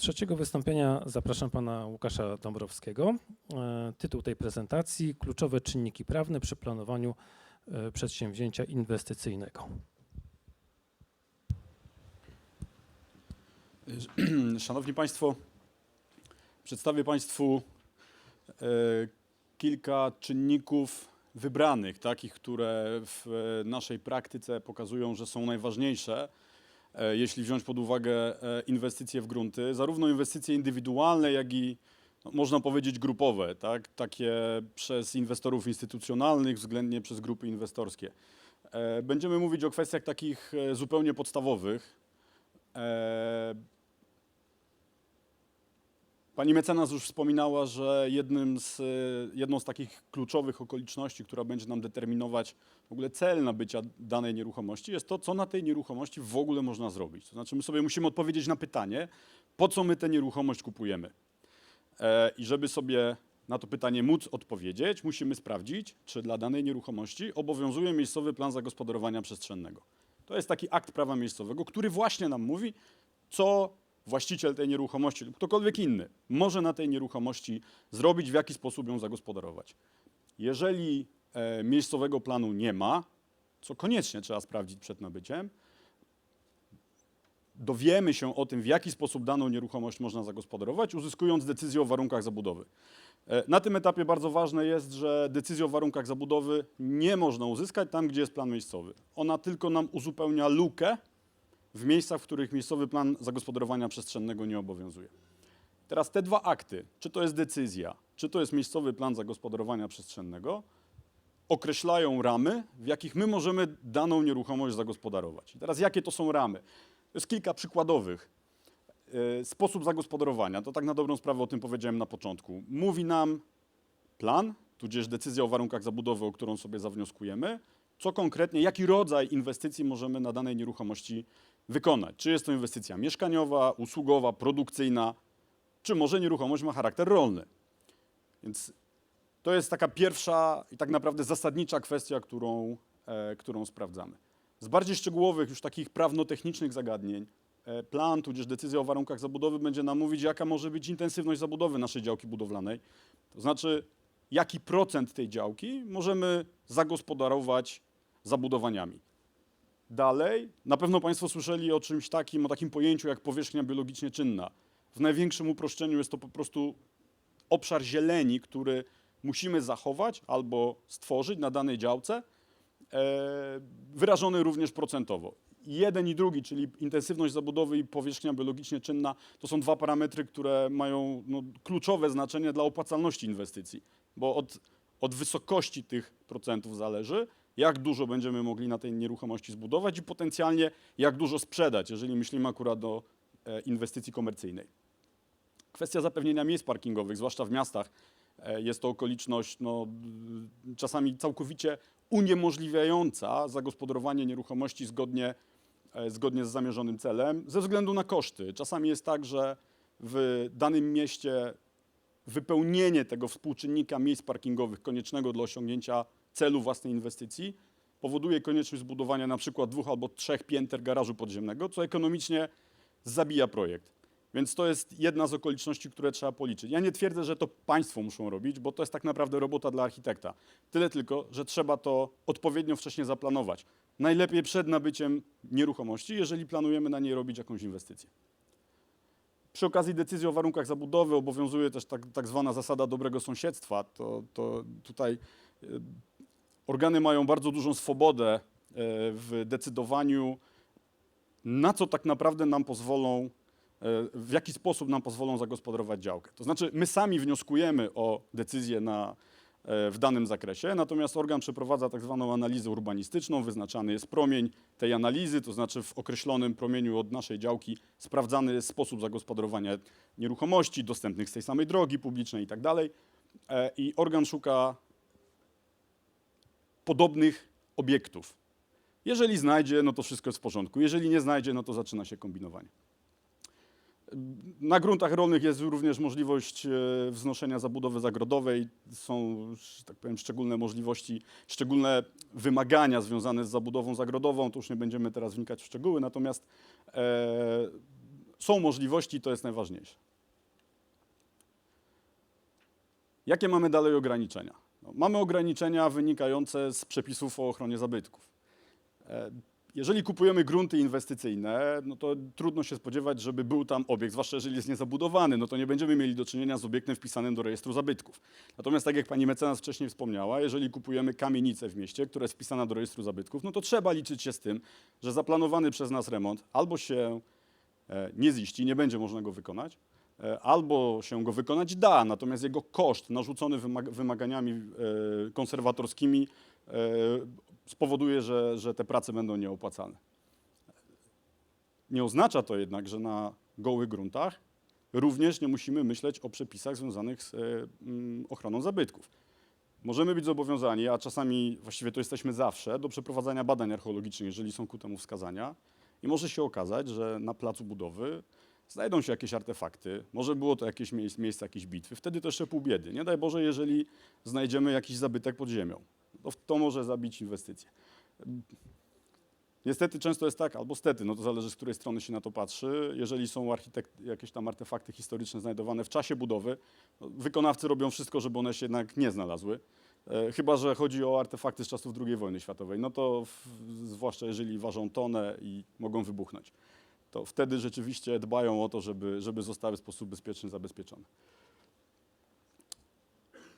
Trzeciego wystąpienia zapraszam pana Łukasza Dąbrowskiego. E, Tytuł tej prezentacji: Kluczowe czynniki prawne przy planowaniu e, przedsięwzięcia inwestycyjnego. Szanowni Państwo, przedstawię Państwu e, kilka czynników wybranych, takich, które w naszej praktyce pokazują, że są najważniejsze, jeśli wziąć pod uwagę e, inwestycje w grunty, zarówno inwestycje indywidualne, jak i no, można powiedzieć grupowe, tak? takie przez inwestorów instytucjonalnych, względnie przez grupy inwestorskie. E, Będziemy mówić o kwestiach takich e, zupełnie podstawowych. Pani mecenas już wspominała, że jednym z, y, jedną z takich kluczowych okoliczności, która będzie nam determinować w ogóle cel nabycia danej nieruchomości, jest to, co na tej nieruchomości w ogóle można zrobić. To znaczy, my sobie musimy odpowiedzieć na pytanie, po co my tę nieruchomość kupujemy. E, I żeby sobie na to pytanie móc odpowiedzieć, musimy sprawdzić, czy dla danej nieruchomości obowiązuje miejscowy plan zagospodarowania przestrzennego. To jest taki akt prawa miejscowego, który właśnie nam mówi, co właściciel tej nieruchomości lub ktokolwiek inny może na tej nieruchomości zrobić, w jaki sposób ją zagospodarować. Jeżeli e, miejscowego planu nie ma, co koniecznie trzeba sprawdzić przed nabyciem, dowiemy się o tym, w jaki sposób daną nieruchomość można zagospodarować, uzyskując decyzję o warunkach zabudowy. E, Na tym etapie bardzo ważne jest, że decyzję o warunkach zabudowy nie można uzyskać tam, gdzie jest plan miejscowy. Ona tylko nam uzupełnia lukę w miejscach, w których miejscowy plan zagospodarowania przestrzennego nie obowiązuje. Teraz te dwa akty, czy to jest decyzja, czy to jest miejscowy plan zagospodarowania przestrzennego, określają ramy, w jakich my możemy daną nieruchomość zagospodarować. I teraz jakie to są ramy? Jest kilka przykładowych. Yy, Sposób zagospodarowania, to tak na dobrą sprawę o tym powiedziałem na początku. Mówi nam plan, tudzież decyzja o warunkach zabudowy, o którą sobie zawnioskujemy, co konkretnie, jaki rodzaj inwestycji możemy na danej nieruchomości wykonać. Czy jest to inwestycja mieszkaniowa, usługowa, produkcyjna, czy może nieruchomość ma charakter rolny. Więc to jest taka pierwsza i tak naprawdę zasadnicza kwestia, którą, e, którą sprawdzamy. Z bardziej szczegółowych, już takich prawno-technicznych zagadnień, e, plan, tudzież decyzja o warunkach zabudowy będzie nam mówić, jaka może być intensywność zabudowy naszej działki budowlanej. To znaczy, jaki procent tej działki możemy zagospodarować zabudowaniami. Dalej, na pewno Państwo słyszeli o czymś takim, o takim pojęciu jak powierzchnia biologicznie czynna. W największym uproszczeniu jest to po prostu obszar zieleni, który musimy zachować albo stworzyć na danej działce, e, wyrażony również procentowo. Jeden i drugi, czyli intensywność zabudowy i powierzchnia biologicznie czynna, to są dwa parametry, które mają no, kluczowe znaczenie dla opłacalności inwestycji, bo od, od wysokości tych procentów zależy, jak dużo będziemy mogli na tej nieruchomości zbudować i potencjalnie jak dużo sprzedać, jeżeli myślimy akurat o e, inwestycji komercyjnej. Kwestia zapewnienia miejsc parkingowych, zwłaszcza w miastach, e, jest to okoliczność no, d- czasami całkowicie uniemożliwiająca zagospodarowanie nieruchomości zgodnie, e, zgodnie z zamierzonym celem, ze względu na koszty. Czasami jest tak, że w danym mieście wypełnienie tego współczynnika miejsc parkingowych koniecznego do osiągnięcia celu własnej inwestycji powoduje konieczność zbudowania na przykład dwóch albo trzech pięter garażu podziemnego, co ekonomicznie zabija projekt. Więc to jest jedna z okoliczności, które trzeba policzyć. Ja nie twierdzę, że to państwo muszą robić, bo to jest tak naprawdę robota dla architekta. Tyle tylko, że trzeba to odpowiednio wcześnie zaplanować. Najlepiej przed nabyciem nieruchomości, jeżeli planujemy na niej robić jakąś inwestycję. Przy okazji decyzji o warunkach zabudowy obowiązuje też tak, tak zwana zasada dobrego sąsiedztwa. To, to tutaj e, organy mają bardzo dużą swobodę e, w decydowaniu, na co tak naprawdę nam pozwolą, e, w jaki sposób nam pozwolą zagospodarować działkę. To znaczy, my sami wnioskujemy o decyzję na, e, w danym zakresie, natomiast organ przeprowadza tak zwaną analizę urbanistyczną, wyznaczany jest promień tej analizy, to znaczy w określonym promieniu od naszej działki sprawdzany jest sposób zagospodarowania nieruchomości, dostępnych z tej samej drogi publicznej i tak I organ szuka podobnych obiektów. Jeżeli znajdzie, no to wszystko jest w porządku. Jeżeli nie znajdzie, no to zaczyna się kombinowanie. Na gruntach rolnych jest również możliwość e, wznoszenia zabudowy zagrodowej. Są, tak powiem, szczególne możliwości, szczególne wymagania związane z zabudową zagrodową. To już nie będziemy teraz wnikać w szczegóły, natomiast e, są możliwości, to jest najważniejsze. Jakie mamy dalej ograniczenia? No, mamy ograniczenia wynikające z przepisów o ochronie zabytków. E, Jeżeli kupujemy grunty inwestycyjne, no to trudno się spodziewać, żeby był tam obiekt, zwłaszcza jeżeli jest niezabudowany, no to nie będziemy mieli do czynienia z obiektem wpisanym do rejestru zabytków. Natomiast tak jak pani mecenas wcześniej wspomniała, jeżeli kupujemy kamienicę w mieście, która jest wpisana do rejestru zabytków, no to trzeba liczyć się z tym, że zaplanowany przez nas remont albo się e, nie ziści, nie będzie można go wykonać, albo się go wykonać da, natomiast jego koszt narzucony wymag- wymaganiami e, konserwatorskimi e, spowoduje, że, że te prace będą nieopłacalne. Nie oznacza to jednak, że na gołych gruntach również nie musimy myśleć o przepisach związanych z e, mm, ochroną zabytków. Możemy być zobowiązani, a czasami właściwie to jesteśmy zawsze, do przeprowadzania badań archeologicznych, jeżeli są ku temu wskazania. I może się okazać, że na placu budowy znajdą się jakieś artefakty, może było to jakieś miejsce, miejsce jakiejś bitwy, wtedy to jeszcze pół biedy. Nie daj Boże, jeżeli znajdziemy jakiś zabytek pod ziemią, to, to może zabić inwestycje. Niestety często jest tak, albo stety, no to zależy z której strony się na to patrzy. Jeżeli są jakieś tam artefakty historyczne znajdowane w czasie budowy, no, wykonawcy robią wszystko, żeby one się jednak nie znalazły. E, chyba, że chodzi o artefakty z czasów II wojny światowej, no to w, zwłaszcza jeżeli ważą tonę i mogą wybuchnąć, to wtedy rzeczywiście dbają o to, żeby, żeby zostały w sposób bezpieczny zabezpieczone.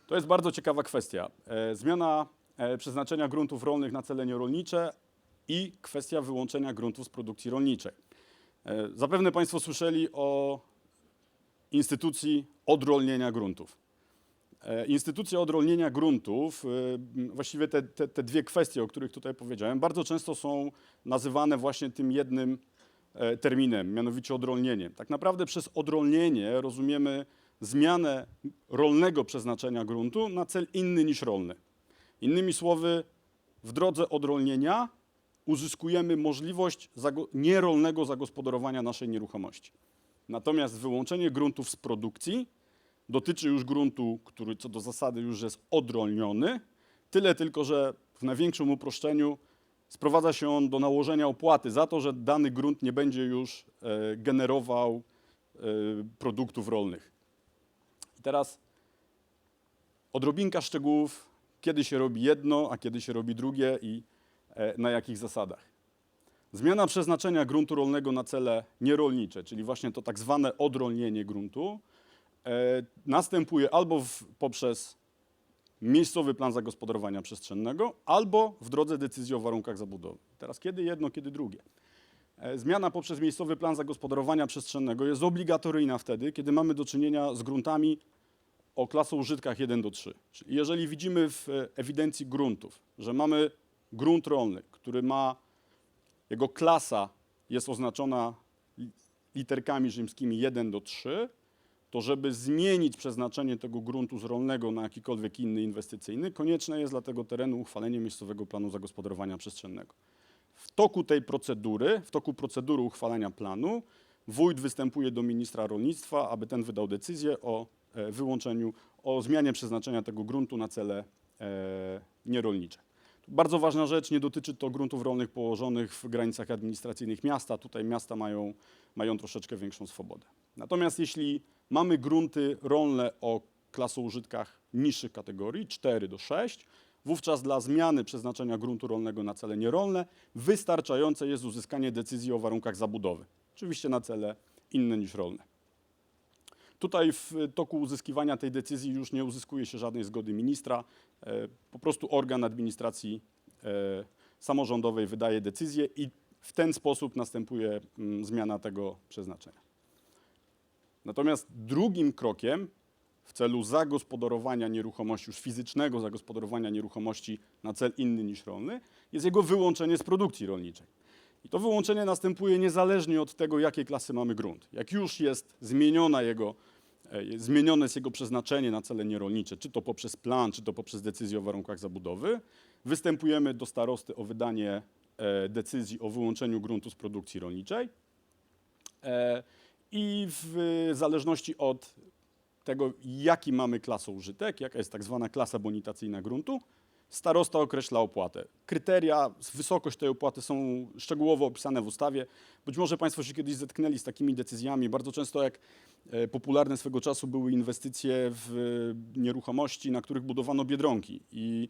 To jest bardzo ciekawa kwestia. E, zmiana e, przeznaczenia gruntów rolnych na cele nierolnicze i kwestia wyłączenia gruntów z produkcji rolniczej. E, Zapewne Państwo słyszeli o instytucji odrolnienia gruntów. E, Instytucja odrolnienia gruntów, m, właściwie te, te, te dwie kwestie, o których tutaj powiedziałem, bardzo często są nazywane właśnie tym jednym terminem, mianowicie odrolnieniem. Tak naprawdę przez odrolnienie rozumiemy zmianę rolnego przeznaczenia gruntu na cel inny niż rolny. Innymi słowy, w drodze odrolnienia uzyskujemy możliwość nierolnego zagospodarowania naszej nieruchomości. Natomiast wyłączenie gruntów z produkcji dotyczy już gruntu, który co do zasady już jest odrolniony, tyle tylko, że w największym uproszczeniu sprowadza się on do nałożenia opłaty za to, że dany grunt nie będzie już e, generował e, produktów rolnych. I teraz odrobinka szczegółów, kiedy się robi jedno, a kiedy się robi drugie i e, na jakich zasadach. Zmiana przeznaczenia gruntu rolnego na cele nierolnicze, czyli właśnie to tak zwane odrolnienie gruntu, następuje albo w, poprzez miejscowy plan zagospodarowania przestrzennego, albo w drodze decyzji o warunkach zabudowy. Teraz kiedy jedno, kiedy drugie. E, Zmiana poprzez miejscowy plan zagospodarowania przestrzennego jest obligatoryjna wtedy, kiedy mamy do czynienia z gruntami o klasoużytkach 1 do 3. Czyli jeżeli widzimy w e, ewidencji gruntów, że mamy grunt rolny, który ma, jego klasa jest oznaczona li- literkami rzymskimi 1 do 3, to żeby zmienić przeznaczenie tego gruntu z rolnego na jakikolwiek inny inwestycyjny, konieczne jest dla tego terenu uchwalenie miejscowego planu zagospodarowania przestrzennego. W toku tej procedury, w toku procedury uchwalania planu, wójt występuje do ministra rolnictwa, aby ten wydał decyzję o e, wyłączeniu, o zmianie przeznaczenia tego gruntu na cele e, nierolnicze. Bardzo ważna rzecz, nie dotyczy to gruntów rolnych położonych w granicach administracyjnych miasta. Tutaj miasta mają, mają troszeczkę większą swobodę. Natomiast jeśli mamy grunty rolne o klasoużytkach niższych kategorii, 4 do 6, wówczas dla zmiany przeznaczenia gruntu rolnego na cele nierolne wystarczające jest uzyskanie decyzji o warunkach zabudowy. Oczywiście na cele inne niż rolne. Tutaj w toku uzyskiwania tej decyzji już nie uzyskuje się żadnej zgody ministra. E, Po prostu organ administracji e, samorządowej wydaje decyzję i w ten sposób następuje mm, zmiana tego przeznaczenia. Natomiast drugim krokiem w celu zagospodarowania nieruchomości, już fizycznego zagospodarowania nieruchomości na cel inny niż rolny, jest jego wyłączenie z produkcji rolniczej. I to wyłączenie następuje niezależnie od tego, jakiej klasy mamy grunt. Jak już jest zmieniona jego, e, zmienione jest jego przeznaczenie na cele nierolnicze, czy to poprzez plan, czy to poprzez decyzję o warunkach zabudowy, występujemy do starosty o wydanie e, decyzji o wyłączeniu gruntu z produkcji rolniczej. I w zależności od tego, jaki mamy klasoużytek, jaka jest tak zwana klasa bonitacyjna gruntu, Starosta określa opłatę. Kryteria, wysokość tej opłaty są szczegółowo opisane w ustawie. Być może Państwo się kiedyś zetknęli z takimi decyzjami. Bardzo często, jak e, popularne swego czasu były inwestycje w e, nieruchomości, na których budowano biedronki i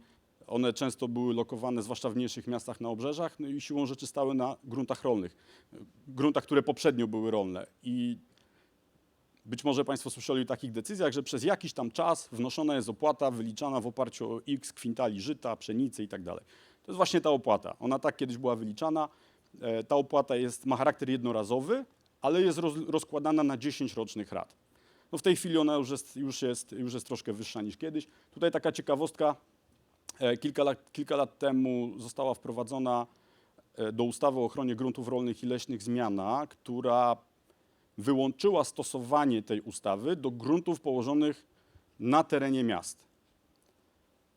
one często były lokowane, zwłaszcza w mniejszych miastach na obrzeżach, no i siłą rzeczy stały na gruntach rolnych. Gruntach, które poprzednio były rolne. I być może Państwo słyszeli o takich decyzjach, że przez jakiś tam czas wnoszona jest opłata wyliczana w oparciu o x kwintali żyta, pszenicy i tak. To jest właśnie ta opłata. Ona tak kiedyś była wyliczana. E, Ta opłata jest, ma charakter jednorazowy, ale jest roz, rozkładana na 10 rocznych rat. No w tej chwili ona już jest, już, jest, już jest troszkę wyższa niż kiedyś. Tutaj taka ciekawostka. E, Kilka lat, kilka lat temu została wprowadzona e, do ustawy o ochronie gruntów rolnych i leśnych zmiana, która wyłączyła stosowanie tej ustawy do gruntów położonych na terenie miast.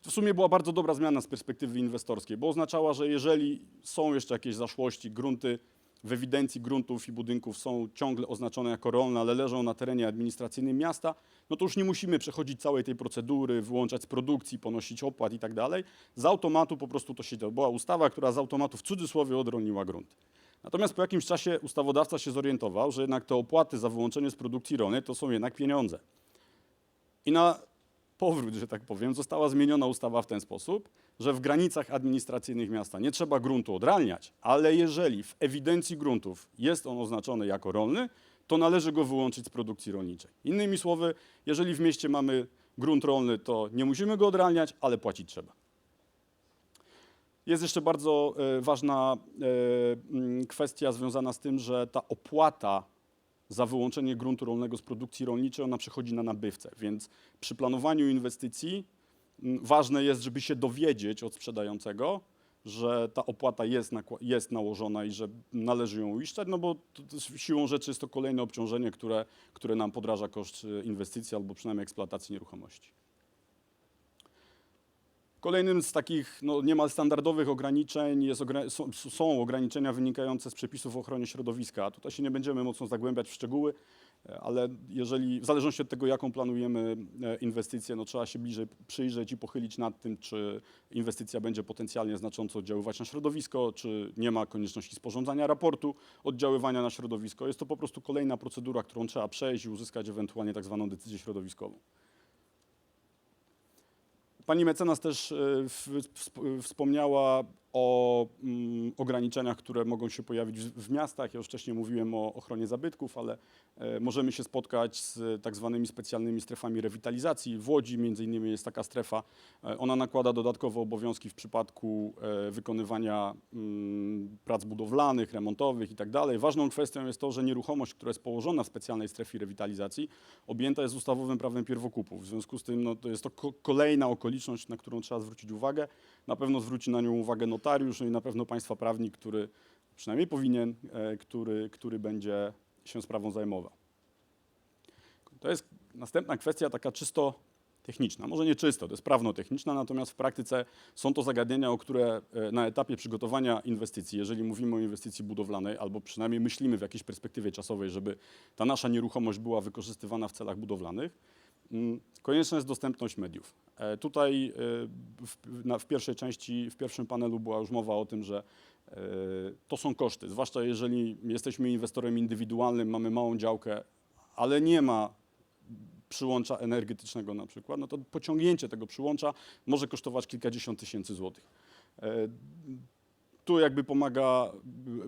To w sumie była bardzo dobra zmiana z perspektywy inwestorskiej, bo oznaczała, że jeżeli są jeszcze jakieś zaszłości, grunty w ewidencji gruntów i budynków są ciągle oznaczone jako rolne, ale leżą na terenie administracyjnym miasta, no to już nie musimy przechodzić całej tej procedury, wyłączać z produkcji, ponosić opłat i tak dalej. Z automatu po prostu to się działo. Była ustawa, która z automatu w cudzysłowie odrolniła grunty. Natomiast po jakimś czasie ustawodawca się zorientował, że jednak te opłaty za wyłączenie z produkcji rolnej to są jednak pieniądze. I na powrót, że tak powiem, została zmieniona ustawa w ten sposób, że w granicach administracyjnych miasta nie trzeba gruntu odralniać, ale jeżeli w ewidencji gruntów jest on oznaczony jako rolny, to należy go wyłączyć z produkcji rolniczej. Innymi słowy, jeżeli w mieście mamy grunt rolny, to nie musimy go odralniać, ale płacić trzeba. Jest jeszcze bardzo e, ważna e, kwestia związana z tym, że ta opłata za wyłączenie gruntu rolnego z produkcji rolniczej, ona przechodzi na nabywcę, więc przy planowaniu inwestycji mm, ważne jest, żeby się dowiedzieć od sprzedającego, że ta opłata jest, jest nałożona i że należy ją uiszczać, no bo to, to siłą rzeczy jest to kolejne obciążenie, które, które nam podraża koszt e, inwestycji albo przynajmniej eksploatacji nieruchomości. Kolejnym z takich no, niemal standardowych ograniczeń jest, są ograniczenia wynikające z przepisów o ochronie środowiska. Tutaj się nie będziemy mocno zagłębiać w szczegóły, e, ale jeżeli, w zależności od tego, jaką planujemy e, inwestycję, no, trzeba się bliżej przyjrzeć i pochylić nad tym, czy inwestycja będzie potencjalnie znacząco oddziaływać na środowisko, czy nie ma konieczności sporządzania raportu oddziaływania na środowisko. Jest to po prostu kolejna procedura, którą trzeba przejść i uzyskać ewentualnie tak zwaną decyzję środowiskową. Pani mecenas też e, wspomniała o mm, ograniczeniach, które mogą się pojawić w, w miastach. Ja już wcześniej mówiłem o ochronie zabytków, ale e, możemy się spotkać z tak zwanymi specjalnymi strefami rewitalizacji. W Łodzi między innymi jest taka strefa. E, ona nakłada dodatkowe obowiązki w przypadku e, wykonywania mm, prac budowlanych, remontowych i tak. Ważną kwestią jest to, że nieruchomość, która jest położona w specjalnej strefie rewitalizacji, objęta jest ustawowym prawem pierwokupu. W związku z tym no, to jest to ko- kolejna okoliczność, na którą trzeba zwrócić uwagę. Na pewno zwróci na nią uwagę notariusz no i na pewno państwa prawnik, który przynajmniej powinien, e, który, który będzie się sprawą zajmował. To jest następna kwestia taka czysto techniczna. Może nie czysto, to jest prawno-techniczna, natomiast w praktyce są to zagadnienia, o które e, na etapie przygotowania inwestycji, jeżeli mówimy o inwestycji budowlanej, albo przynajmniej myślimy w jakiejś perspektywie czasowej, żeby ta nasza nieruchomość była wykorzystywana w celach budowlanych, konieczna jest dostępność mediów. E, Tutaj e, w, na, w pierwszej części, w pierwszym panelu była już mowa o tym, że e, to są koszty, zwłaszcza jeżeli jesteśmy inwestorem indywidualnym, mamy małą działkę, ale nie ma przyłącza energetycznego na przykład, no to pociągnięcie tego przyłącza może kosztować kilkadziesiąt tysięcy złotych. Tu jakby pomaga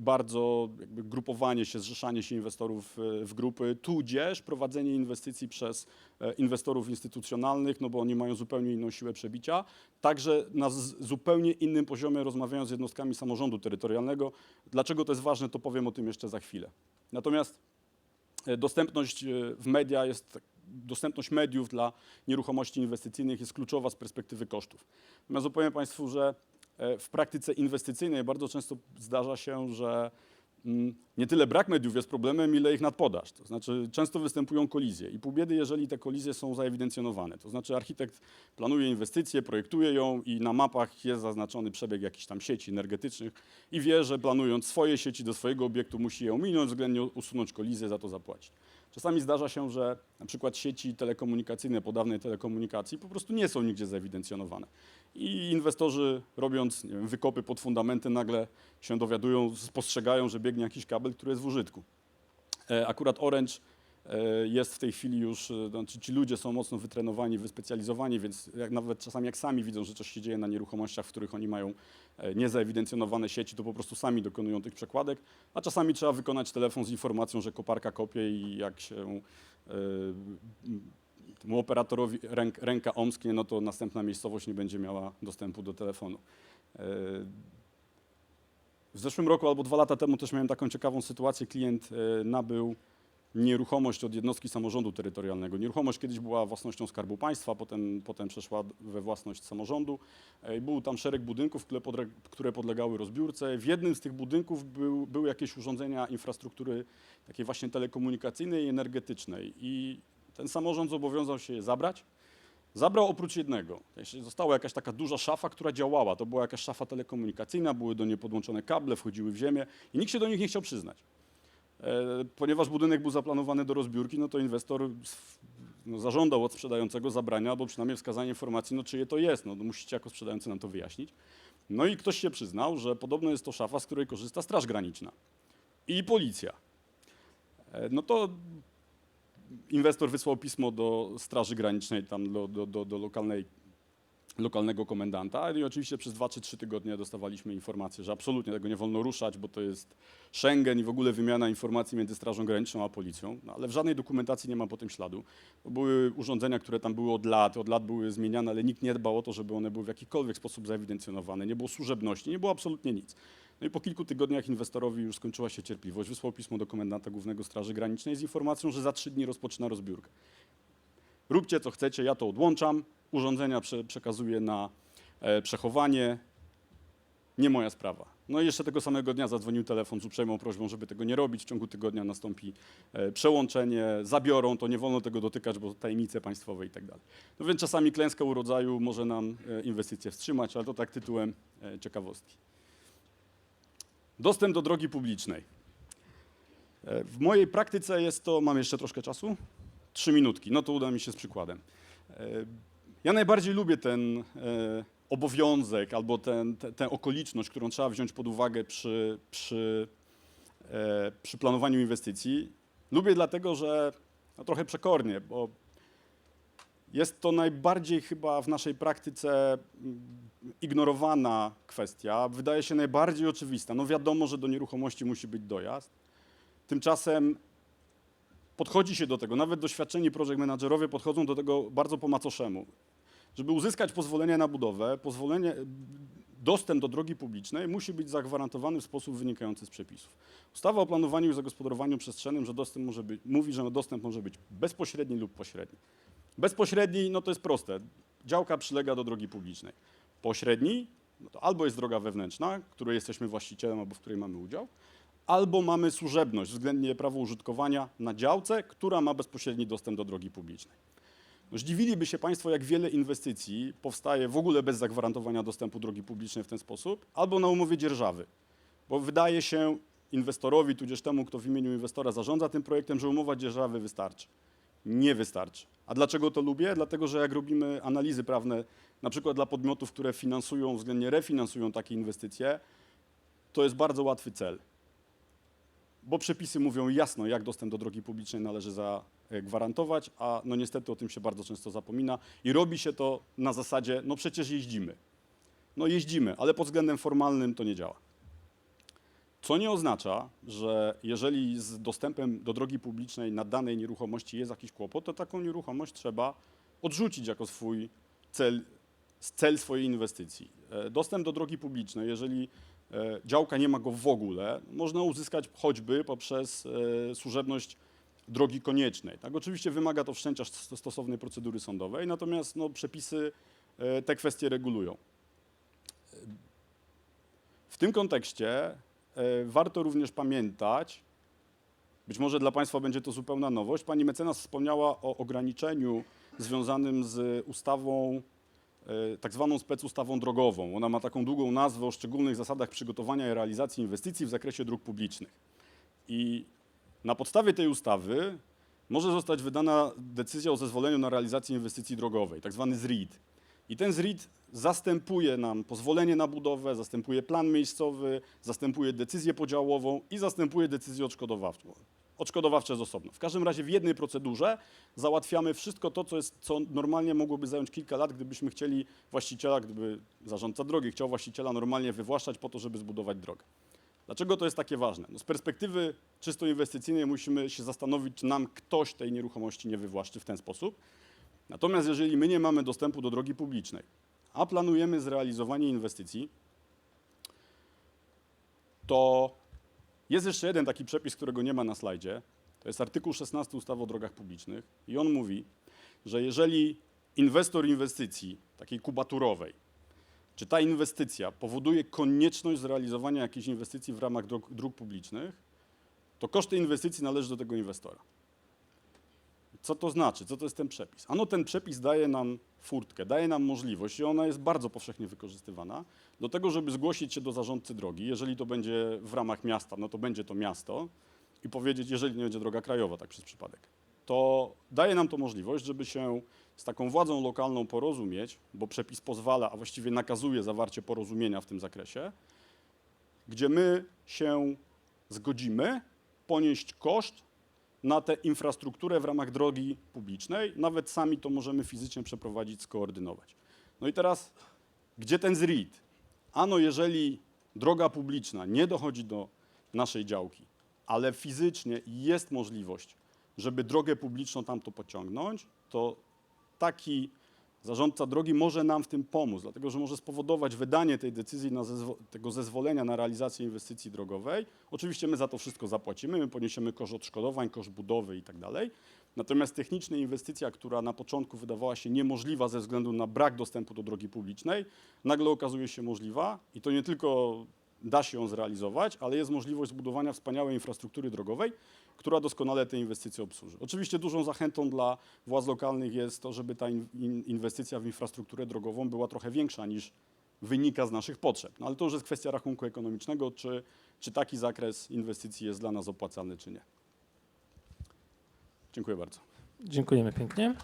bardzo jakby grupowanie się, zrzeszanie się inwestorów e, w grupy, tudzież prowadzenie inwestycji przez e, inwestorów instytucjonalnych, no bo oni mają zupełnie inną siłę przebicia. Także na zupełnie innym poziomie rozmawiają z jednostkami samorządu terytorialnego. Dlaczego to jest ważne, to powiem o tym jeszcze za chwilę. Natomiast e, dostępność e, w media jest dostępność mediów dla nieruchomości inwestycyjnych jest kluczowa z perspektywy kosztów. Natomiast opowiem Państwu, że w praktyce inwestycyjnej bardzo często zdarza się, że mm, nie tyle brak mediów jest problemem, ile ich nadpodaż. To znaczy często występują kolizje i pół biedy, jeżeli te kolizje są zaewidencjonowane. To znaczy architekt planuje inwestycję, projektuje ją i na mapach jest zaznaczony przebieg jakichś tam sieci energetycznych i wie, że planując swoje sieci do swojego obiektu musi je ominąć, względnie usunąć kolizję, za to zapłacić. Czasami zdarza się, że na przykład sieci telekomunikacyjne po dawnej telekomunikacji po prostu nie są nigdzie zewidencjonowane. I inwestorzy robiąc wiem, wykopy pod fundamenty nagle się dowiadują, spostrzegają, że biegnie jakiś kabel, który jest w użytku. E, Akurat Orange jest w tej chwili już, e, znaczy ci ludzie są mocno wytrenowani, wyspecjalizowani, więc jak nawet czasami jak sami widzą, że coś się dzieje na nieruchomościach, w których oni mają e, niezaewidencjonowane sieci, to po prostu sami dokonują tych przekładek, a czasami trzeba wykonać telefon z informacją, że koparka kopie i jak się e, temu operatorowi ręk, ręka omsknie, no to następna miejscowość nie będzie miała dostępu do telefonu. E, w zeszłym roku albo dwa lata temu też miałem taką ciekawą sytuację. Klient e, nabył nieruchomość od jednostki samorządu terytorialnego. Nieruchomość kiedyś była własnością Skarbu Państwa, potem, potem przeszła we własność samorządu. E, Był tam szereg budynków, które, podlegały rozbiórce. W jednym z tych budynków był, były jakieś urządzenia infrastruktury takiej właśnie telekomunikacyjnej i energetycznej. I ten samorząd zobowiązał się je zabrać. Zabrał oprócz jednego. Została jakaś taka duża szafa, która działała. To była jakaś szafa telekomunikacyjna, były do niej podłączone kable, wchodziły w ziemię i nikt się do nich nie chciał przyznać. E, Ponieważ budynek był zaplanowany do rozbiórki, no to inwestor no, zażądał od sprzedającego zabrania, albo przynajmniej wskazania informacji, no czyje to jest. No, no musicie jako sprzedający nam to wyjaśnić. No i ktoś się przyznał, że podobno jest to szafa, z której korzysta Straż Graniczna i policja. E, No to inwestor wysłał pismo do Straży Granicznej, tam do, do, do, do lokalnej, lokalnego komendanta i oczywiście przez dwa czy trzy tygodnie dostawaliśmy informację, że absolutnie tego nie wolno ruszać, bo to jest Schengen i w ogóle wymiana informacji między Strażą Graniczną a policją, no, ale w żadnej dokumentacji nie ma po tym śladu. To były urządzenia, które tam były od lat, od lat były zmieniane, ale nikt nie dbał o to, żeby one były w jakikolwiek sposób zaewidencjonowane, nie było służebności, nie było absolutnie nic. No i po kilku tygodniach inwestorowi już skończyła się cierpliwość. Wysłał pismo do komendanta głównego Straży Granicznej z informacją, że za trzy dni rozpoczyna rozbiórkę. Róbcie co chcecie, ja to odłączam. Urządzenia prze, przekazuję na e, przechowanie. Nie moja sprawa. No i jeszcze tego samego dnia zadzwonił telefon z uprzejmą prośbą, żeby tego nie robić. W ciągu tygodnia nastąpi e, przełączenie, zabiorą to, nie wolno tego dotykać, bo tajemnice państwowe i tak dalej. No więc czasami klęska urodzaju może nam e, inwestycje wstrzymać, ale to tak tytułem ciekawostki. Dostęp do drogi publicznej. W mojej praktyce jest to, mam jeszcze troszkę czasu? Trzy minutki, no to uda mi się z przykładem. Ja najbardziej lubię ten e, obowiązek albo tę okoliczność, którą trzeba wziąć pod uwagę przy, przy, e, przy planowaniu inwestycji. Lubię dlatego, że no, trochę przekornie, bo jest to najbardziej chyba w naszej praktyce mm, ignorowana kwestia, wydaje się najbardziej oczywista. No wiadomo, że do nieruchomości musi być dojazd. Tymczasem podchodzi się do tego, nawet doświadczeni project managerowie podchodzą do tego bardzo po macoszemu. Żeby uzyskać pozwolenie na budowę, pozwolenie, dostęp do drogi publicznej musi być zagwarantowany w sposób wynikający z przepisów. Ustawa o planowaniu i zagospodarowaniu przestrzennym, że dostęp może być, mówi, że dostęp może być bezpośredni lub pośredni. Bezpośredni, no to jest proste. Działka przylega do drogi publicznej. Pośredni, no to albo jest droga wewnętrzna, której jesteśmy właścicielem albo w której mamy udział, albo mamy służebność, względnie prawo użytkowania na działce, która ma bezpośredni dostęp do drogi publicznej. Zdziwiliby się Państwo, jak wiele inwestycji powstaje w ogóle bez zagwarantowania dostępu drogi publicznej w ten sposób, albo na umowie dzierżawy. Bo wydaje się inwestorowi, tudzież temu, kto w imieniu inwestora zarządza tym projektem, że umowa dzierżawy wystarczy. Nie wystarczy. A dlaczego to lubię? Dlatego, że jak robimy analizy prawne, na przykład dla podmiotów, które finansują, względnie refinansują takie inwestycje, to jest bardzo łatwy cel bo przepisy mówią jasno, jak dostęp do drogi publicznej należy zagwarantować, a no niestety o tym się bardzo często zapomina i robi się to na zasadzie, no przecież jeździmy. No jeździmy, ale pod względem formalnym to nie działa. Co nie oznacza, że jeżeli z dostępem do drogi publicznej na danej nieruchomości jest jakiś kłopot, to taką nieruchomość trzeba odrzucić jako swój cel, cel swojej inwestycji. E, Dostęp do drogi publicznej, jeżeli e, działka nie ma go w ogóle, można uzyskać choćby poprzez e, służebność drogi koniecznej. Tak, oczywiście wymaga to wszczęcia st- stosownej procedury sądowej, natomiast no, przepisy e, te kwestie regulują. W tym kontekście e, warto również pamiętać, być może dla Państwa będzie to zupełna nowość, pani mecenas wspomniała o ograniczeniu związanym z ustawą, e, tak zwaną specustawą drogową. Ona ma taką długą nazwę o szczególnych zasadach przygotowania i realizacji inwestycji w zakresie dróg publicznych. I na podstawie tej ustawy może zostać wydana decyzja o zezwoleniu na realizację inwestycji drogowej, tak zwany ZRID. I ten ZRID zastępuje nam pozwolenie na budowę, zastępuje plan miejscowy, zastępuje decyzję podziałową i zastępuje decyzję odszkodowawczą. Odszkodowawcze jest osobno. W każdym razie w jednej procedurze załatwiamy wszystko to, co, jest, co normalnie mogłoby zająć kilka lat, gdybyśmy chcieli właściciela, gdyby zarządca drogi chciał właściciela normalnie wywłaszczać po to, żeby zbudować drogę. Dlaczego to jest takie ważne? No z perspektywy czysto inwestycyjnej musimy się zastanowić, czy nam ktoś tej nieruchomości nie wywłaszczy w ten sposób. Natomiast jeżeli my nie mamy dostępu do drogi publicznej, a planujemy zrealizowanie inwestycji, to jest jeszcze jeden taki przepis, którego nie ma na slajdzie. To jest artykuł 16 ustawy o drogach publicznych i on mówi, że jeżeli inwestor inwestycji takiej kubaturowej, czy ta inwestycja powoduje konieczność zrealizowania jakiejś inwestycji w ramach dróg, dróg publicznych, to koszty inwestycji należy do tego inwestora. Co to znaczy? Co to jest ten przepis? Ano ten przepis daje nam furtkę, daje nam możliwość i ona jest bardzo powszechnie wykorzystywana do tego, żeby zgłosić się do zarządcy drogi. Jeżeli to będzie w ramach miasta, no to będzie to miasto i powiedzieć, jeżeli nie będzie droga krajowa, tak przez przypadek, to daje nam to możliwość, żeby się z taką władzą lokalną porozumieć, bo przepis pozwala, a właściwie nakazuje zawarcie porozumienia w tym zakresie, gdzie my się zgodzimy ponieść koszt na tę infrastrukturę w ramach drogi publicznej. Nawet sami to możemy fizycznie przeprowadzić, skoordynować. No i teraz, gdzie ten ZRID? Ano, jeżeli droga publiczna nie dochodzi do naszej działki, ale fizycznie jest możliwość, żeby drogę publiczną tamto pociągnąć, to taki zarządca drogi może nam w tym pomóc, dlatego że może spowodować wydanie tej decyzji, zezwo- tego zezwolenia na realizację inwestycji drogowej. Oczywiście my za to wszystko zapłacimy, my poniesiemy koszt odszkodowań, koszt budowy i tak. Natomiast technicznie inwestycja, która na początku wydawała się niemożliwa ze względu na brak dostępu do drogi publicznej, nagle okazuje się możliwa i to nie tylko da się ją zrealizować, ale jest możliwość zbudowania wspaniałej infrastruktury drogowej, która doskonale te inwestycje obsłuży. Oczywiście dużą zachętą dla władz lokalnych jest to, żeby ta in, in, inwestycja w infrastrukturę drogową była trochę większa niż wynika z naszych potrzeb. No ale to już jest kwestia rachunku ekonomicznego, czy, czy taki zakres inwestycji jest dla nas opłacalny, czy nie. Dziękuję bardzo. Dziękujemy pięknie.